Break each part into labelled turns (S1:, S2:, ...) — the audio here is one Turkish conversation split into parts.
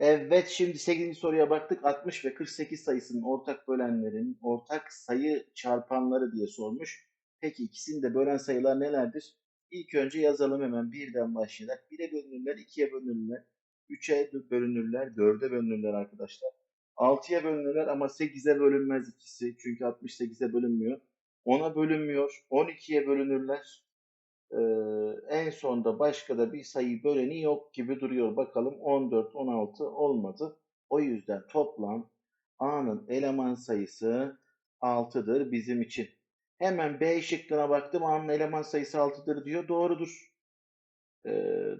S1: Evet şimdi 8. soruya baktık. 60 ve 48 sayısının ortak bölenlerin ortak sayı çarpanları diye sormuş. Peki ikisini de bölen sayılar nelerdir? İlk önce yazalım hemen birden başlayarak. 1'e bölünürler, 2'ye bölünürler, 3'e bölünürler, 4'e bölünürler arkadaşlar. 6'ya bölünürler ama 8'e bölünmez ikisi. Çünkü 68'e bölünmüyor. 10'a bölünmüyor. 12'ye bölünürler. Ee, en sonda başka da bir sayı böleni yok gibi duruyor. Bakalım 14, 16 olmadı. O yüzden toplam A'nın eleman sayısı 6'dır bizim için. Hemen B şıkkına baktım. A'nın eleman sayısı 6'dır diyor. Doğrudur. Ee,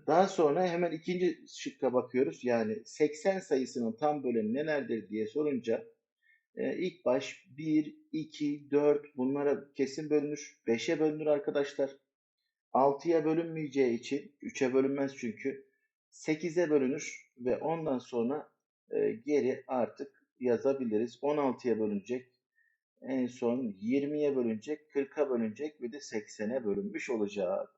S1: daha sonra hemen ikinci şıkka bakıyoruz. Yani 80 sayısının tam böleni nelerdir diye sorunca e, ilk baş 1, 2, 4 bunlara kesin bölünür. 5'e bölünür arkadaşlar. 6'ya bölünmeyeceği için 3'e bölünmez çünkü 8'e bölünür ve ondan sonra e, geri artık yazabiliriz. 16'ya bölünecek. En son 20'ye bölünecek, 40'a bölünecek ve de 80'e bölünmüş olacak.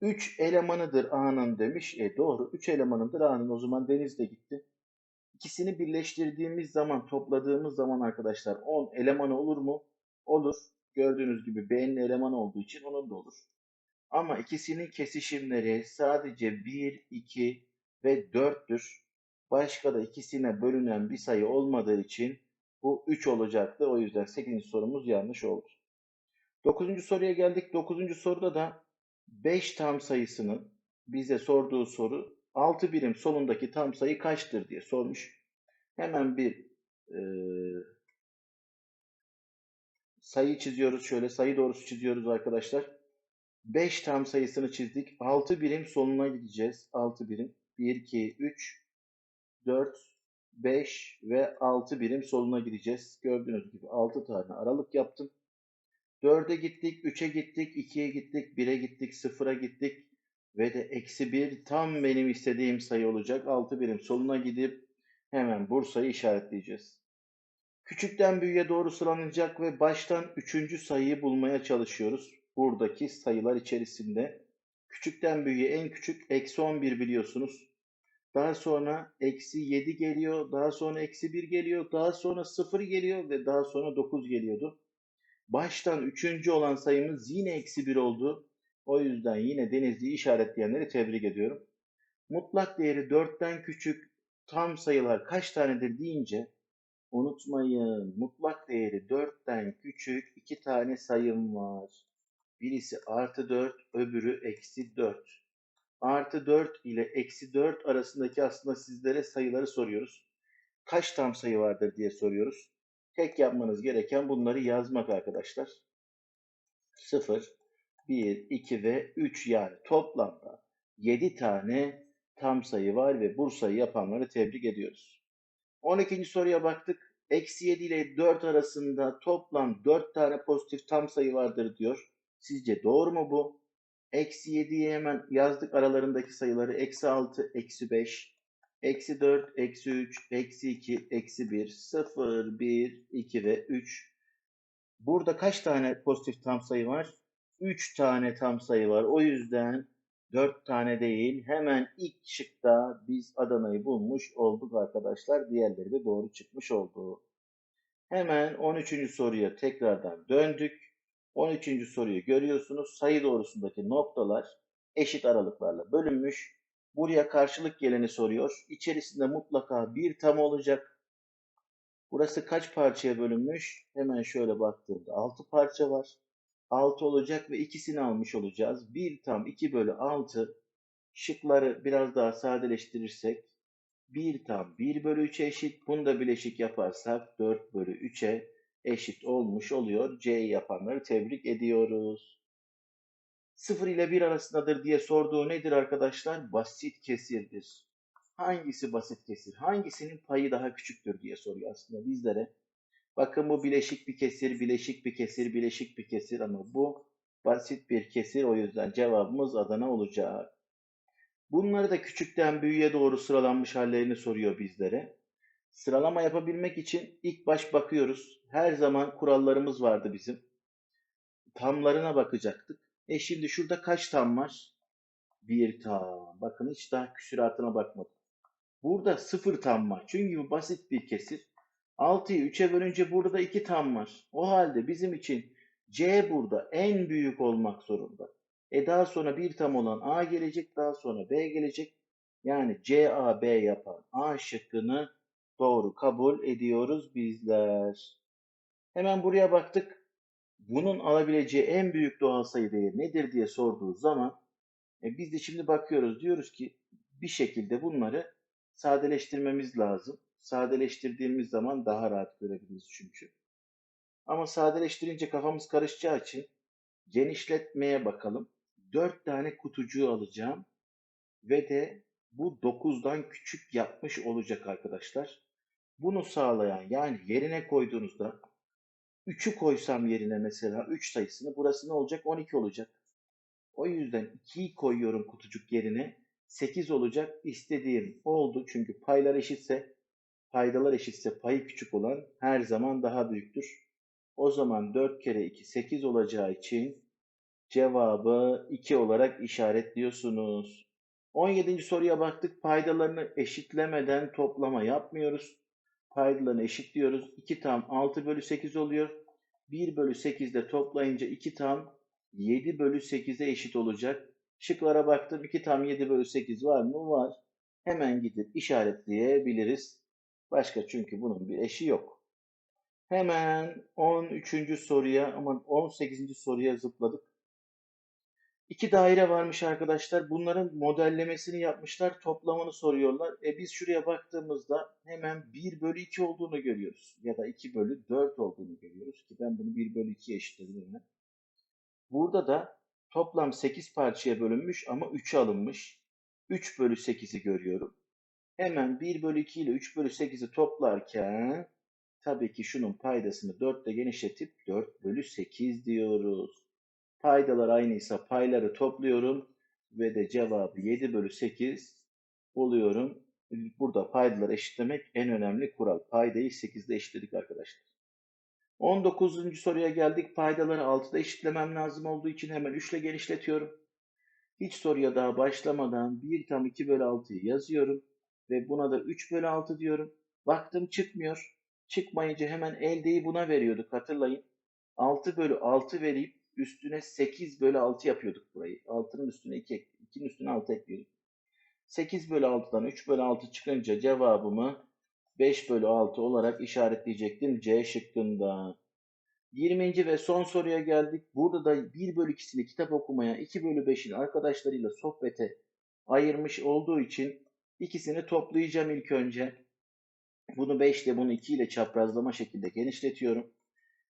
S1: 3 elemanıdır A'nın demiş. E doğru 3 elemanıdır A'nın. O zaman Deniz de gitti. İkisini birleştirdiğimiz zaman, topladığımız zaman arkadaşlar 10 elemanı olur mu? Olur. Gördüğünüz gibi B'nin elemanı olduğu için onun da olur. Ama ikisinin kesişimleri sadece 1, 2 ve 4'tür. Başka da ikisine bölünen bir sayı olmadığı için bu 3 olacaktı. O yüzden 8. sorumuz yanlış oldu. 9. soruya geldik. 9. soruda da 5 tam sayısının bize sorduğu soru 6 birim solundaki tam sayı kaçtır diye sormuş. Hemen bir e, sayı çiziyoruz. Şöyle sayı doğrusu çiziyoruz arkadaşlar. 5 tam sayısını çizdik. 6 birim sonuna gideceğiz. 6 birim. 1, 2, 3, 4, 5 ve 6 birim soluna gideceğiz. Gördüğünüz gibi 6 tane aralık yaptım. 4'e gittik, 3'e gittik, 2'ye gittik, 1'e gittik, 0'a gittik. Ve de eksi 1 tam benim istediğim sayı olacak. 6 birim soluna gidip hemen Bursa'yı işaretleyeceğiz. Küçükten büyüğe doğru sıralanacak ve baştan 3. sayıyı bulmaya çalışıyoruz. Buradaki sayılar içerisinde. Küçükten büyüğe en küçük eksi 11 biliyorsunuz. Daha sonra eksi 7 geliyor. Daha sonra eksi 1 geliyor. Daha sonra 0 geliyor ve daha sonra 9 geliyordu. Baştan üçüncü olan sayımız yine eksi 1 oldu. O yüzden yine Denizli'yi işaretleyenleri tebrik ediyorum. Mutlak değeri 4'ten küçük tam sayılar kaç tanedir deyince unutmayın mutlak değeri 4'ten küçük iki tane sayım var. Birisi artı 4 öbürü eksi 4. Artı 4 ile eksi 4 arasındaki aslında sizlere sayıları soruyoruz. Kaç tam sayı vardır diye soruyoruz. Tek yapmanız gereken bunları yazmak arkadaşlar. 0, 1, 2 ve 3 yani toplamda 7 tane tam sayı var ve Bursa'yı yapanları tebrik ediyoruz. 12. soruya baktık. Eksi 7 ile 4 arasında toplam 4 tane pozitif tam sayı vardır diyor. Sizce doğru mu bu? Eksi 7'yi hemen yazdık aralarındaki sayıları. Eksi 6, eksi 5, Eksi 4, eksi 3, eksi 2, eksi 1, 0, 1, 2 ve 3. Burada kaç tane pozitif tam sayı var? 3 tane tam sayı var. O yüzden 4 tane değil. Hemen ilk şıkta biz Adana'yı bulmuş olduk arkadaşlar. Diğerleri de doğru çıkmış oldu. Hemen 13. soruya tekrardan döndük. 13. soruyu görüyorsunuz. Sayı doğrusundaki noktalar eşit aralıklarla bölünmüş. Buraya karşılık geleni soruyor. İçerisinde mutlaka bir tam olacak. Burası kaç parçaya bölünmüş? Hemen şöyle baktığımda 6 parça var. 6 olacak ve ikisini almış olacağız. 1 tam 2 bölü 6 şıkları biraz daha sadeleştirirsek 1 tam 1 bölü 3'e eşit. Bunu da bileşik yaparsak 4 bölü 3'e eşit olmuş oluyor. C yapanları tebrik ediyoruz. 0 ile 1 arasındadır diye sorduğu nedir arkadaşlar? Basit kesirdir. Hangisi basit kesir? Hangisinin payı daha küçüktür diye soruyor aslında bizlere. Bakın bu bileşik bir kesir, bileşik bir kesir, bileşik bir kesir ama bu basit bir kesir. O yüzden cevabımız Adana olacak. Bunları da küçükten büyüğe doğru sıralanmış hallerini soruyor bizlere. Sıralama yapabilmek için ilk baş bakıyoruz. Her zaman kurallarımız vardı bizim. Tamlarına bakacaktık. E şimdi şurada kaç tam var? Bir tam. Bakın hiç daha küsuratına bakmadım. Burada 0 tam var. Çünkü bu basit bir kesir. 6'yı 3'e bölünce burada da 2 tam var. O halde bizim için C burada en büyük olmak zorunda. E daha sonra bir tam olan A gelecek, daha sonra B gelecek. Yani C, A, B yapan A şıkkını doğru kabul ediyoruz bizler. Hemen buraya baktık. Bunun alabileceği en büyük doğal sayı değeri nedir diye sorduğu zaman e, biz de şimdi bakıyoruz. Diyoruz ki bir şekilde bunları sadeleştirmemiz lazım. Sadeleştirdiğimiz zaman daha rahat görebiliriz çünkü. Ama sadeleştirince kafamız karışacağı için genişletmeye bakalım. 4 tane kutucuğu alacağım ve de bu 9'dan küçük yapmış olacak arkadaşlar. Bunu sağlayan yani yerine koyduğunuzda 3'ü koysam yerine mesela 3 sayısını burası ne olacak? 12 olacak. O yüzden 2'yi koyuyorum kutucuk yerine. 8 olacak. İstediğim oldu. Çünkü paylar eşitse paydalar eşitse payı küçük olan her zaman daha büyüktür. O zaman 4 kere 2 8 olacağı için cevabı 2 olarak işaretliyorsunuz. 17. soruya baktık. Paydalarını eşitlemeden toplama yapmıyoruz. Paydalarını eşitliyoruz. 2 tam 6 bölü 8 oluyor. 1 bölü 8 de toplayınca 2 tam 7 bölü 8'e eşit olacak. Şıklara baktım. 2 tam 7 bölü 8 var mı? Var. Hemen gidip işaretleyebiliriz. Başka çünkü bunun bir eşi yok. Hemen 13. soruya aman 18. soruya zıpladık. İki daire varmış arkadaşlar. Bunların modellemesini yapmışlar. Toplamını soruyorlar. E biz şuraya baktığımızda hemen 1 bölü 2 olduğunu görüyoruz. Ya da 2 bölü 4 olduğunu görüyoruz. Ki ben bunu 1 bölü 2'ye eşitledim hemen. Burada da toplam 8 parçaya bölünmüş ama 3'e alınmış. 3 bölü 8'i görüyorum. Hemen 1 bölü 2 ile 3 bölü 8'i toplarken tabii ki şunun paydasını 4 ile genişletip 4 bölü 8 diyoruz. Paydalar aynıysa payları topluyorum ve de cevabı 7 bölü 8 buluyorum. Burada paydaları eşitlemek en önemli kural. Paydayı 8'de eşitledik arkadaşlar. 19. soruya geldik. Paydaları 6'da eşitlemem lazım olduğu için hemen 3 ile genişletiyorum. Hiç soruya daha başlamadan 1 tam 2 bölü 6'yı yazıyorum. Ve buna da 3 bölü 6 diyorum. Baktım çıkmıyor. Çıkmayınca hemen eldeyi buna veriyorduk hatırlayın. 6 bölü 6 verip üstüne 8 bölü 6 yapıyorduk burayı. 6'nın üstüne 2, 2'nin üstüne 6 ekliyorduk. 8 bölü 6'dan 3 bölü 6 çıkınca cevabımı 5 bölü 6 olarak işaretleyecektim C şıkkında. 20. ve son soruya geldik. Burada da 1 bölü 2'sini kitap okumaya, 2 bölü 5'ini arkadaşlarıyla sohbete ayırmış olduğu için ikisini toplayacağım ilk önce. Bunu 5 ile bunu 2 ile çaprazlama şekilde genişletiyorum.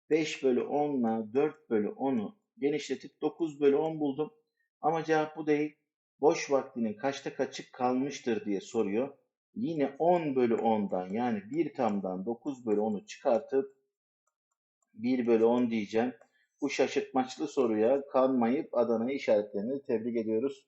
S1: 5 bölü 10 ile 4 bölü 10'u genişletip 9 bölü 10 buldum. Ama cevap bu değil. Boş vaktinin kaçta kaçı kalmıştır diye soruyor. Yine 10 bölü 10'dan yani 1 tamdan 9 bölü 10'u çıkartıp 1 bölü 10 diyeceğim. Bu şaşırtmaçlı soruya kalmayıp Adana'yı işaretlerini tebrik ediyoruz.